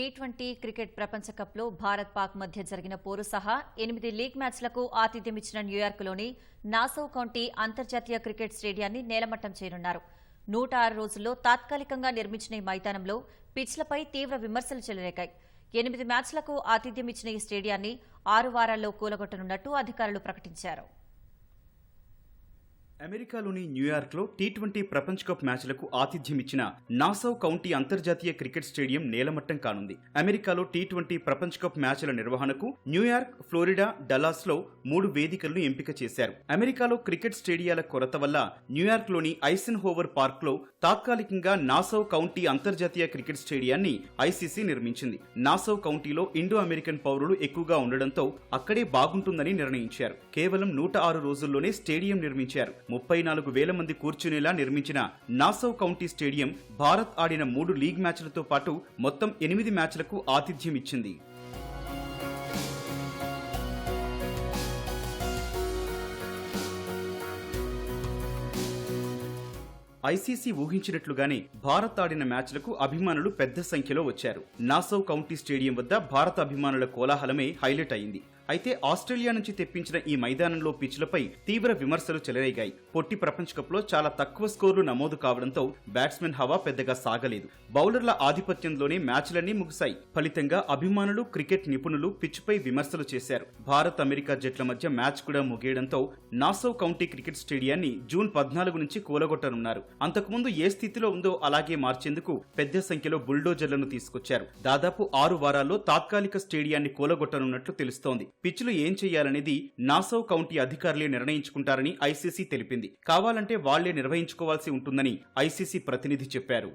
T twenty cricket ప్రపంచ కప్లో భారత్ పాక్ మధ్య జరిగిన పోరు సహా ఎనిమిది లీగ్ మ్యాచ్లకు ఆతిథ్యమిచ్చిన న్యూయార్క్లోని నాసౌ కౌంటీ అంతర్జాతీయ క్రికెట్ స్టేడియాన్ని నేలమట్టం చేయనున్నారు. నూట ఆరు రోజుల్లో తాత్కాలికంగా నిర్మించిన ఈ మైదానంలో పిచ్లపై తీవ్ర విమర్శలు చెలరేగాయి. ఎనిమిది మ్యాచ్లకు ఆతిథ్యమిచ్చిన ఈ స్టేడియాన్ని ఆరు వారాల్లో కూలగొట్టనున్నట్టు అధికారులు ప్రకటించారు. అమెరికాలోని న్యూయార్క్లో టీ ట్వంటీ ప్రపంచ కప్ మ్యాచ్లకు ఆతిథ్యం ఇచ్చిన నాసౌ కౌంటీ అంతర్జాతీయ క్రికెట్ స్టేడియం నేలమట్టం కానుంది. అమెరికాలో టీ ట్వంటీ ప్రపంచ కప్ మ్యాచ్ల నిర్వహణకు న్యూయార్క్ ఫ్లోరిడా డలాస్లో మూడు వేదికలను ఎంపిక చేశారు. అమెరికాలో క్రికెట్ స్టేడియాల కొరత వల్ల న్యూయార్క్లోని ఐసెన్ హోవర్ పార్క్లో తాత్కాలికంగా నాసౌ కౌంటీ అంతర్జాతీయ క్రికెట్ స్టేడియాన్ని ఐసీసీ నిర్మించింది. నాసౌ కౌంటీలో ఇండో అమెరికన్ పౌరులు ఎక్కువగా ఉండడంతో అక్కడే బాగుంటుందని నిర్ణయించారు. కేవలం నూట ఆరు రోజుల్లోనే స్టేడియం నిర్మించారు. ముప్పై నాలుగు వేల మంది కూర్చునేలా నిర్మించిన నాసౌ కౌంటీ స్టేడియం భారత్ ఆడిన మూడు లీగ్ మ్యాచ్లతో పాటు మొత్తం ఎనిమిది మ్యాచ్లకు ఆతిథ్యం ఇచ్చింది. ఐసీసీ ఊహించినట్లుగానే భారత్ ఆడిన మ్యాచ్లకు అభిమానులు పెద్ద సంఖ్యలో వచ్చారు. నాసౌ కౌంటీ స్టేడియం వద్ద భారత అభిమానుల కోలాహలమే హైలైట్ అయింది. అయితే ఆస్ట్రేలియా నుంచి తెప్పించిన ఈ మైదానంలో పిచ్లపై తీవ్ర విమర్శలు చెలరేగాయి. పొట్టి ప్రపంచ కప్లో చాలా తక్కువ స్కోర్లు నమోదు కావడంతో బ్యాట్స్మెన్ హవా పెద్దగా సాగలేదు. బౌలర్ల ఆధిపత్యంలోనే మ్యాచ్లన్నీ ముగిశాయి. ఫలితంగా అభిమానులు క్రికెట్ నిపుణులు పిచ్పై విమర్శలు చేశారు. భారత్ అమెరికా జట్ల మధ్య మ్యాచ్ కూడా ముగియడంతో నాసౌ కౌంటీ క్రికెట్ స్టేడియాన్ని జూన్ పద్నాలుగు నుంచి కూలగొట్టనున్నారు. అంతకుముందు ఏ స్థితిలో ఉందో అలాగే మార్చేందుకు పెద్ద సంఖ్యలో బుల్డోజర్లను తీసుకొచ్చారు. దాదాపు ఆరు వారాల్లో తాత్కాలిక స్టేడియాన్ని కూలగొట్టనున్నట్లు తెలుస్తోంది. పిచ్లు ఏం చేయాలనేది నాసౌ కౌంటీ అధికారులే నిర్ణయించుకుంటారని ఐసీసీ తెలిపింది. కావాలంటే వాళ్ళే నిర్వహించుకోవాల్సి ఉంటుందని ఐసీసీ ప్రతినిధి చెప్పారు.